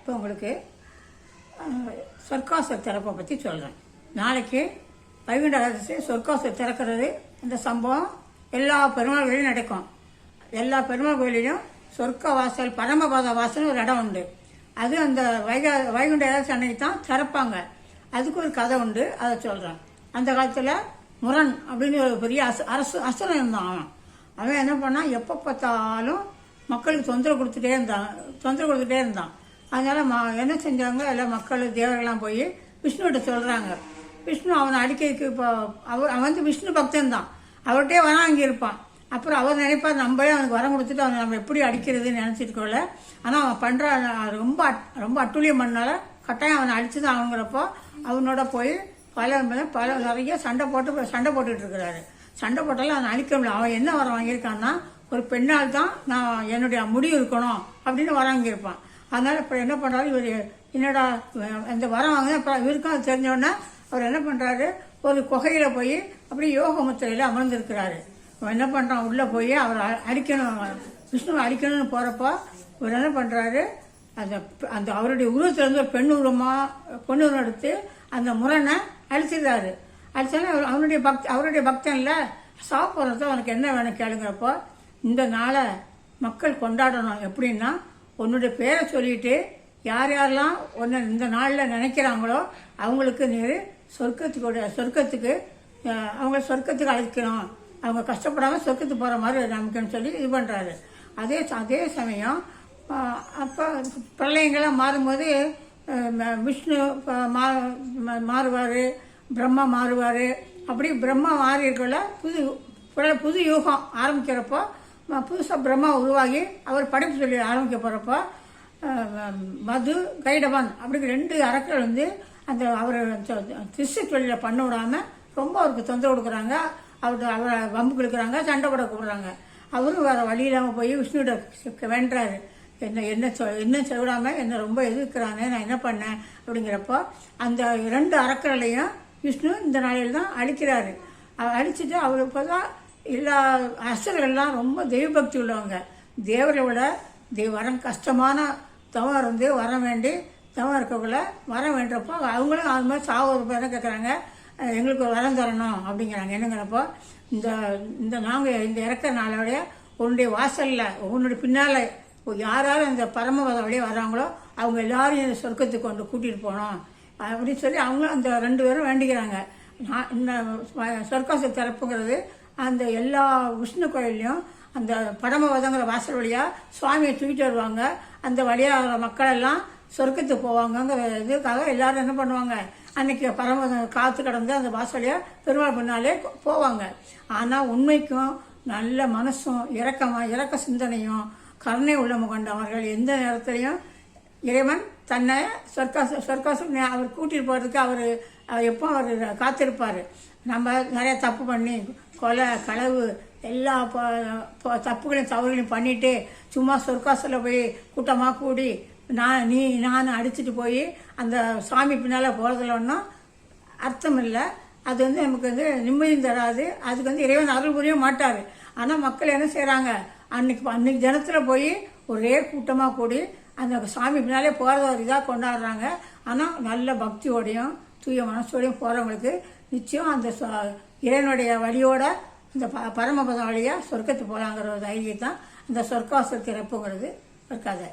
இப்போ உங்களுக்கு சொர்க்காசர் திறப்பை பற்றி சொல்கிறேன் நாளைக்கு வைகுண்ட ரகசிய சொர்க்காசுர திறக்கிறது இந்த சம்பவம் எல்லா பெருமாள் கோயிலும் நடக்கும். எல்லா பெருமாள் கோயிலையும் சொர்க்க வாசல் பரமபத வாசல் ஒரு இடம் உண்டு. அது அந்த வைகா வைகுண்ட ஏகாதசி அன்னைக்கு தான் திறப்பாங்க. அதுக்கு ஒரு கதை உண்டு அதை சொல்கிறேன் அந்த காலத்தில் முரண் அப்படின்னு ஒரு பெரிய அசு அரசு அசுரன் இருந்தான் அவன். அவன் என்ன பண்ணான் எப்போ பார்த்தாலும் மக்களுக்கு தொந்தரவு கொடுத்துட்டே இருந்தான் தொந்தரவு கொடுத்துட்டே இருந்தான். அதனால ம என்ன செஞ்சாங்க? எல்லாம் மக்கள் தேவர்கள்லாம் போய் விஷ்ணுகிட்ட சொல்கிறாங்க விஷ்ணு அவனை அடிக்கிறதுக்கு இப்போ அவர் அவன் வந்து விஷ்ணு பக்தன் தான் அவர்கிட்டே வரான் அங்கே இருப்பான் அப்புறம் அவர் நினைப்பார் நம்மளே அவனுக்கு வரம் கொடுத்துட்டு அவனை நம்ம எப்படி அடிக்கிறதுன்னு நினச்சிருக்கோல ஆனால் அவன் பண்ணுற ரொம்ப அட்- ரொம்ப அட்டுழியம் பண்ணால கட்டாயம் அவனை அடிச்சு தான் அவங்கிறப்போ அவனோட போய் பல பல நிறைய சண்டை போட்டு சண்டை போட்டுட்டு இருக்கிறாரு. சண்டை போட்டாலும் அவனை அழிக்க முடியல. அவன் என்ன வரம் வாங்கியிருக்கான்னா ஒரு பெண்ணால் தான் நான் என்னுடைய முடிவு இருக்கணும் அப்படின்னு வரம் வாங்கியிருப்பான். அதனால் இப்போ என்ன பண்ணுறாரு இவர் என்னடா இந்த வரம் வாங்க அப்புறம் இவருக்கும் அது தெரிஞ்ச அவர் என்ன பண்ணுறாரு ஒரு குகையில் போய் அப்படியே யோக முத்திரையில் அமர்ந்திருக்கிறாரு. அவன் என்ன பண்ணுறான் உள்ளே போய் அவர் அ- அடிக்கணும் விஷ்ணுவை அடிக்கணும்னு போகிறப்போ இவர் என்ன பண்ணுறாரு அந்த அந்த அவருடைய உருவத்திலேருந்து ஒரு பெண் உருவமாக பொண்ணு உருவம் எடுத்து அந்த முரணை அழிச்சிடுறாரு. அழிச்சாலும் அவர் அவனுடைய பக்தி அவருடைய பக்தனில் சாப்பிட்றது அவனுக்கு என்ன வேணும் கேளுங்கிறப்போ இந்த நாளை மக்கள் கொண்டாடணும். எப்படின்னா உன்னுடைய பேரை சொல்லிட்டு யார் யாரெல்லாம் ஒன்று இந்த நாளில் நினைக்கிறாங்களோ அவங்களுக்கு நீர் சொர்க்கத்துக்கு சொர்க்கத்துக்கு அவங்க அவங்கள சொர்க்கத்துக்கு அழைக்கணும். அவங்க கஷ்டப்படாமல் சொர்க்கத்துக்கு போகிற மாதிரி நமக்குன்னு சொல்லி இது பண்ணுறாரு அதே அதே சமயம் அப்போ பிள்ளைங்களாம் மாறும்போது விஷ்ணு மா விஷ்ணு மாறுவார் பிரம்மா மாறுவார். அப்படி பிரம்மா மாறி இருக்கல புது புது யூகம் ஆரம்பிக்கிறப்போ புதுசாக பிரம்மா உருவாகி அவர் படைப்பு சொல்லி ஆரம்பிக்க போகிறப்போ மது கைடவன் அப்படிங்கிற ரெண்டு அரக்கர்கள் வந்து அந்த அவரை திசு தொழிலை பண்ண விடாமல் ரொம்ப அவருக்கு தொந்தரவு கொடுக்குறாங்க. அவருக்கு அவரை வம்பு கொடுக்குறாங்க சண்டை போட கூப்பிடுறாங்க. அவரும் வேறு வழி இல்லாமல் போய் விஷ்ணுகிட்ட வேண்டுறாரு. என்ன என்ன சொ- என்ன சொல்லாமல் என்ன ரொம்ப எதிர்க்கிறாங்க நான் என்ன பண்ணேன் அப்படிங்கிறப்போ அந்த இரண்டு அறக்கறலையும் விஷ்ணு இந்த நாளையில் தான் அழிக்கிறாரு அழிச்சிட்டு அவர் இப்போ தான் எல்லா அசுரர்கள்லாம் ரொம்ப தெய்வபக்தி உள்ளவங்க. தேவரை விட தெய்வ வரம் கஷ்டமான தவம் இருந்து வர வேண்டி தவம் இருக்கக்குள்ள வர வேண்டப்போ அவங்களும் அது மாதிரி சாவது பேர் கேட்குறாங்க எங்களுக்கு ஒரு வரம் தரணும் அப்படிங்கிறாங்க. என்னங்கிறப்போ இந்த இந்த நாங்கள் இந்த இறக்க நாளோடைய உன்னுடைய வாசலில் உன்னுடைய பின்னால் யாராலும் இந்த அந்த பரமபத வழியே வராங்களோ அவங்க எல்லாரும் இந்த சொர்க்கத்துக்கு கொண்டு கூட்டிகிட்டு போனோம் அப்படின்னு சொல்லி அவங்களும் அந்த ரெண்டு பேரும் வேண்டிக்கிறாங்க. நான் இந்த சொர்க்காச திறப்புங்கிறது அந்த எல்லா விஷ்ணு கோயில்லையும் அந்த பரமவதங்கிற வாசல் வழியாக சுவாமியை தூக்கிட்டு வருவாங்க. அந்த வழியாக மக்களெல்லாம் சொர்க்கத்துக்கு போவாங்கங்கிற இதுக்காக எல்லாரும் என்ன பண்ணுவாங்க? அன்னைக்கு பரமபதம் காத்து கடந்து அந்த வாசலியாக பெருமாள் பண்ணாலே போவாங்க. ஆனால் உண்மைக்கும் நல்ல மனசும் இறக்கமாக இரக்க சிந்தனையும் கருணை உள்ளம் கொண்டவர்கள். எந்த நேரத்துலையும் இறைவன் தன்னை சொர்க்காசு சொர்க்காசு அவர் கூட்டிகிட்டு போகிறதுக்கு அவர் எப்போ அவர் காத்திருப்பார். நம்ம நிறைய தப்பு பண்ணி கொலை களவு எல்லா தப்புகளையும் தவறுகளையும் பண்ணிட்டு சும்மா சொர்க்காசில் போய் கூட்டமாக கூடி நான் நீ நான் அடிச்சுட்டு போய் அந்த சாமி பின்னால் போகிறதுல ஒன்றும் அர்த்தம் இல்லை. அது வந்து நமக்கு வந்து நிம்மதியும் தராது. அதுக்கு வந்து இறைவன் அருள் புரிய மாட்டார். ஆனால் மக்கள் என்ன செய்கிறாங்க அன்னைக்கு அன்னைக்கு தினத்தில் போய் ஒரே கூட்டமாக கூடி அந்த சாமி பின்னாலே போகிறத ஒரு இதாக கொண்டாடுறாங்க. ஆனால் நல்ல பக்தியோடையும் தூய மனசோடையும் போகிறவங்களுக்கு நிச்சயம் அந்த சொ- இறைவனுடைய வழியோட இந்த ப பரமபதம் வழியாக சொர்க்கத்துக்கு போகலாங்கிற ஒரு தைரியம் தான் இந்த சொர்க்காச திறப்புங்கிறது ஒரு கதை